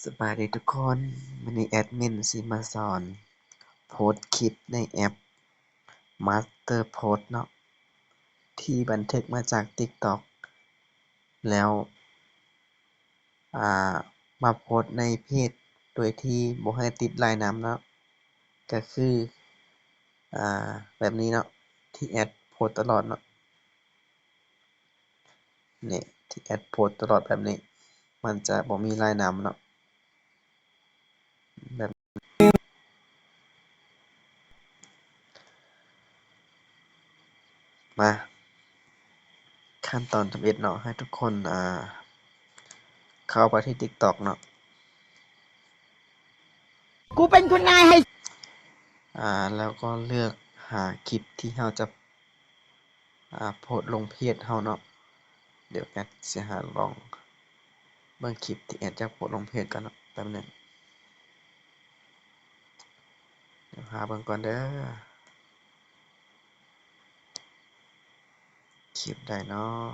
สบายดีทุกคนวันนี้แอดมินสิมาสอน โพสคลิปในแอป Masterpost เนาะที่บันทึกมาจาก TikTok แล้ว อ่า มาโพสในเพจ โดยที่บ่ให้ติดลายนามเนาะก็คือ อ่า แบบนี้เนาะที่แอดโพสตลอดเนาะเนี่ยที่แอดโพสตลอดแบบนี้ มันจะบ่มีลายนามเนาะ มา ขั้นตอนทำอิฐเนาะให้ทุกคนอ่าเข้าไปที่ TikTok เนาะกูเป็นคุณนายให้ อ่าแล้วก็เลือกหาคลิปที่เราจะอ่าโพสต์ลงเพจเราเนาะเดี๋ยวแอดสิหาลองเบิ่งคลิปที่แอดจะโพสต์ลงเพจก่อนเนาะแป๊บหนึ่งเดี๋ยวหาเบิ่งก่อนเด้อ คลิปใดเนาะ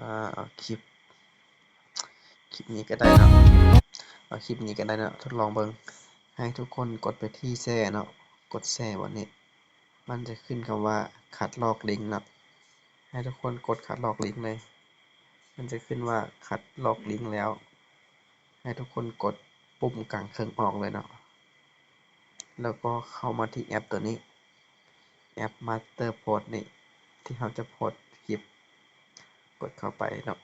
อ่าเอาคลิป คลิปนี้ก็ได้เนาะเอาคลิปนี้ก็ได้เนาะทดลองเบิงให้ทุกคนกดไปที่แชร์เนาะกดแชร์บ่นี้ มันจะขึ้นคำว่าคัดลอกลิงก์เนาะให้ทุกคนกดคัดลอกลิงก์เลย มันจะขึ้นว่าคัดลอกลิงก์แล้ว ให้ทุกคนกดปุ่มกลางเครื่องออกเลยเนาะ แล้วก็เข้ามาที่แอปตัวนี้ แอป Masterpost นี่ ที่เราจะโพสคลิป กดเข้าไปเนาะ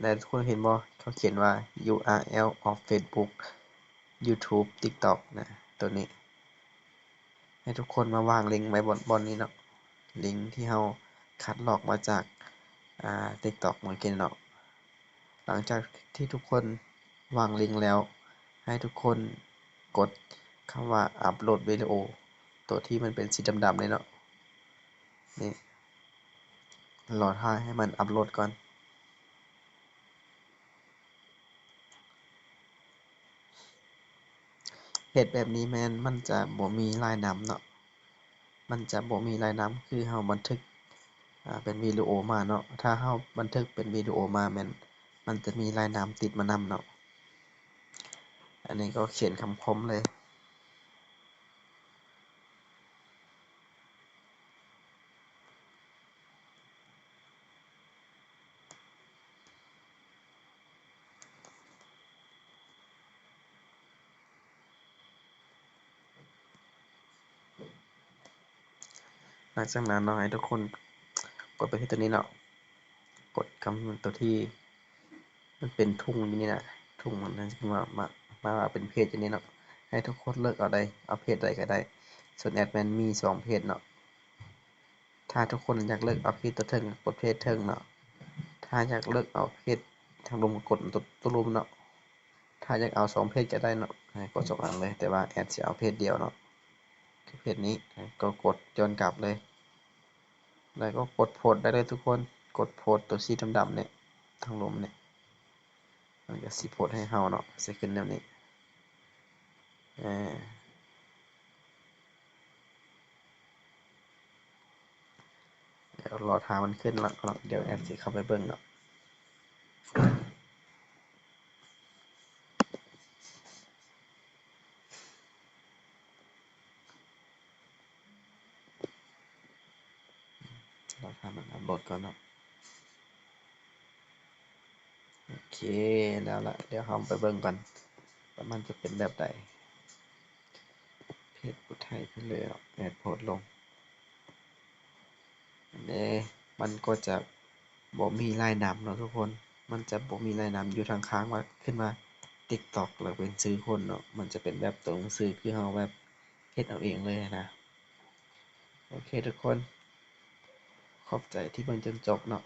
แล้วทุกคนเห็นบ่เขาเขียนว่า URL of Facebook YouTube TikTok นะ ตัวนี้ ให้ทุกคนมาวางลิงก์ไว้บนบนนี้เนาะ ลิงก์ที่เราคัดลอกมาจาก อ่า TikTok เหมื่อกี้เนาะ หลังจากที่ทุกคน วางลิงก์แล้ว ให้ทุกคนกดคำว่าอัปโหลดวิดีโอ ตัวที่มันเป็นสีดำๆเลยเนาะนี่รอท่าให้มันอัปโหลดก่อนเฮ็ดแบบนี้แมนมันจะบ่มีลายนามเนาะ มันจะบ่มีลายนามคือเราบันทึกอ่าเป็นวิดีโอมาเนาะ ถ้าเราบันทึกเป็นวิดีโอมาแมนมันจะมีลายนามติดมานำเนาะ อันนี้ก็เขียนคำคมเลย หลังจากนั้นเนาะให้ทุกคนกดไปที่ตัวนี้เนาะ กดคำตัวที่ มันเป็นทุ่งนี่น่ะทุ่งมันนั้นขึ้นมา มาว่าเป็นเพจอยู่นี่เนาะให้ทุกคนเลือกเอาได้เอาเพจใดก็ได้ ส่วนแอดแมนมี2เพจเนาะถ้าทุกคนอยากเลือกเอาเพจตัวเทิงกดเพจเทิงเนาะถ้าอยากเลือกเอาเพจทางลงกดตัวตัวรุมเนาะถ้าอยากเอา2เพจก็ได้เนาะให้กด2อันเลยแต่ว่าแอดสิเอาเพจเดียวเนาะคือเพจนี้ก็กดย้อนกลับเลย แล้วก็กดโพสได้เลยทุกคนกดโพสตัวสีดำๆเนี่ยทางลมเนี่ย มันก็สิโพสให้เราเนาะสิขึ้นแนวนี้อาเดี๋ยวรอทามันขึ้นแล้วเนาะเดี๋ยวแอดสิเข้าไปเบิ่งเนาะรอทามันอัปโหลดก่อนเนาะ โอเคแล้วละเดี๋ยวเราไปเบิ่งกันว่ามันจะเป็นแบบใดเพจผู้ไทยเพิ่นเลยเนาะแอดโพสลงเด้มันก็จะบ่มีลายนามเนาะทุกคน มันจะบ่มีลายนามอยู่ทางข้างว่าขึ้นว่า TikTok แล้วเป็นชื่อคนเนาะมันจะเป็นแบบตัวหนังสือคือเราแบบเฮ็ดเอาเองเลยนะ โอเคทุกคน ขอบใจที่เบิ่งจนจบเนาะ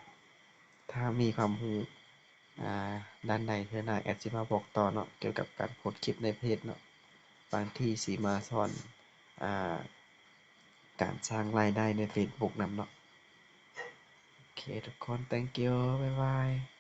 ถ้ามีความรู้อ่า ด้านในเทื่อหน้าแอดสิมาบอกต่อเนาะเกี่ยวกับการโพสคลิปในเพจเนาะบางที่สีมาสอนอ่าการสร้างรายได้ใน Facebook นำเนาะโอเคทุกคน Thank you บ๊ายบาย